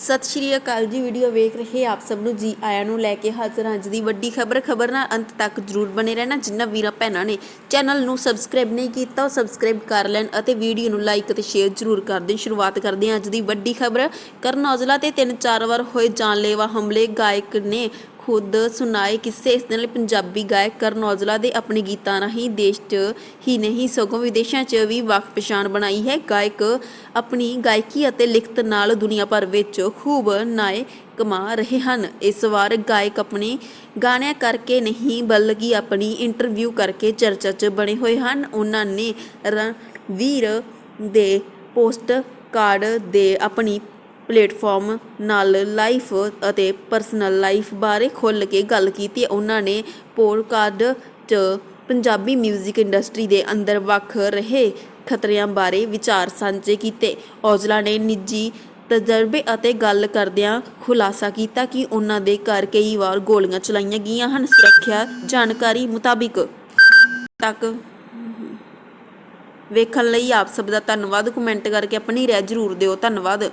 ਸਤਿ ਸ਼੍ਰੀ ਅਕਾਲ ਜੀ। ਵੀਡੀਓ ਵੇਖ ਰਹੇ ਆਪ ਸਭ ਨੂੰ ਜੀ ਆਇਆਂ ਨੂੰ ਲੈ ਕੇ ਹਾਜ਼ਰ ਹਾਂ। ਅੱਜ ਦੀ ਵੱਡੀ ਖਬਰ ਖਬਰ ਨਾਲ ਅੰਤ ਤੱਕ ਜਰੂਰ ਬਣੇ ਰਹਿਣਾ। ਜਿੰਨਾ ਵੀਰਾਂ ਭੈਣਾਂ ਨੇ ਚੈਨਲ ਨੂੰ ਸਬਸਕ੍ਰਾਈਬ ਨਹੀਂ ਕੀਤਾ, ਉਹ ਸਬਸਕ੍ਰਾਈਬ ਕਰ ਲੈਣ ਅਤੇ ਵੀਡੀਓ ਨੂੰ ਲਾਈਕ ਅਤੇ ਸ਼ੇਅਰ ਜਰੂਰ ਕਰ ਦੇਣ। ਸ਼ੁਰੂਆਤ ਕਰਦੇ ਹਾਂ ਅੱਜ ਦੀ ਵੱਡੀ ਖਬਰ। ਕਰਨ ਔਜਲਾ ਤੇ ਤਿੰਨ ਚਾਰ ਵਾਰ ਹੋਏ ਜਾਨਲੇਵਾ ਹਮਲੇ। ਗਾਇਕ ਨੇ ਖੁਦ ਸੁਣਾਏ ਕਿੱਸੇ ਇਸ ਨਾਲ ਪੰਜਾਬੀ ਗਾਇਕ ਕਰਨ ਔਜਲਾ ਦੇ ਆਪਣੇ ਗੀਤਾਂ ਰਾਹੀਂ ਦੇਸ਼ 'ਚ ਹੀ ਨਹੀਂ, ਸਗੋਂ ਵਿਦੇਸ਼ਾਂ 'ਚ ਵੀ ਵੱਖ ਪਛਾਣ ਬਣਾਈ ਹੈ। ਗਾਇਕ ਆਪਣੀ ਗਾਇਕੀ ਅਤੇ ਲਿਖਤ ਨਾਲ ਦੁਨੀਆ ਭਰ ਵਿੱਚ ਖੂਬ ਨਾਏ ਕਮਾ ਰਹੇ ਹਨ। ਇਸ ਵਾਰ ਗਾਇਕ ਆਪਣੇ ਗਾਣਿਆਂ ਕਰਕੇ ਨਹੀਂ, ਬਲਕਿ ਆਪਣੀ ਇੰਟਰਵਿਊ ਕਰਕੇ ਚਰਚਾ 'ਚ ਬਣੇ ਹੋਏ ਹਨ। ਉਹਨਾਂ ਨੇ ਰਣਵੀਰ ਦੇ ਪੋਸਟ ਕਾਰਡ ਦੇ ਆਪਣੀ ਪਲੇਟਫਾਰਮ ਨਾਲ ਲਾਈਫ ਅਤੇ ਪਰਸਨਲ ਲਾਈਫ ਬਾਰੇ ਖੁੱਲ੍ਹ ਕੇ ਗੱਲ ਕੀਤੀ। ਉਹਨਾਂ ਨੇ ਪੋਡਕਾਸਟ 'ਚ ਪੰਜਾਬੀ ਮਿਊਜ਼ਿਕ ਇੰਡਸਟਰੀ ਦੇ ਅੰਦਰ ਵੱਖ ਰਹੇ ਖਤਰਿਆਂ ਬਾਰੇ ਵਿਚਾਰ ਸਾਂਝੇ ਕੀਤੇ। ਔਜਲਾ ਨੇ ਨਿੱਜੀ ਤਜਰਬੇ ਅਤੇ ਗੱਲ ਕਰਦਿਆਂ ਖੁਲਾਸਾ ਕੀਤਾ ਕਿ ਉਹਨਾਂ ਦੇ ਘਰ ਕਈ ਵਾਰ ਗੋਲੀਆਂ ਚਲਾਈਆਂ ਗਈਆਂ ਹਨ। ਸੁਰੱਖਿਆ ਜਾਣਕਾਰੀ ਮੁਤਾਬਿਕ ਤੱਕ ਵੇਖਣ ਲਈ ਆਪ ਸਭ ਦਾ ਧੰਨਵਾਦ। ਕਮੈਂਟ ਕਰਕੇ ਆਪਣੀ ਰਾਏ ਜ਼ਰੂਰ ਦਿਓ। ਧੰਨਵਾਦ।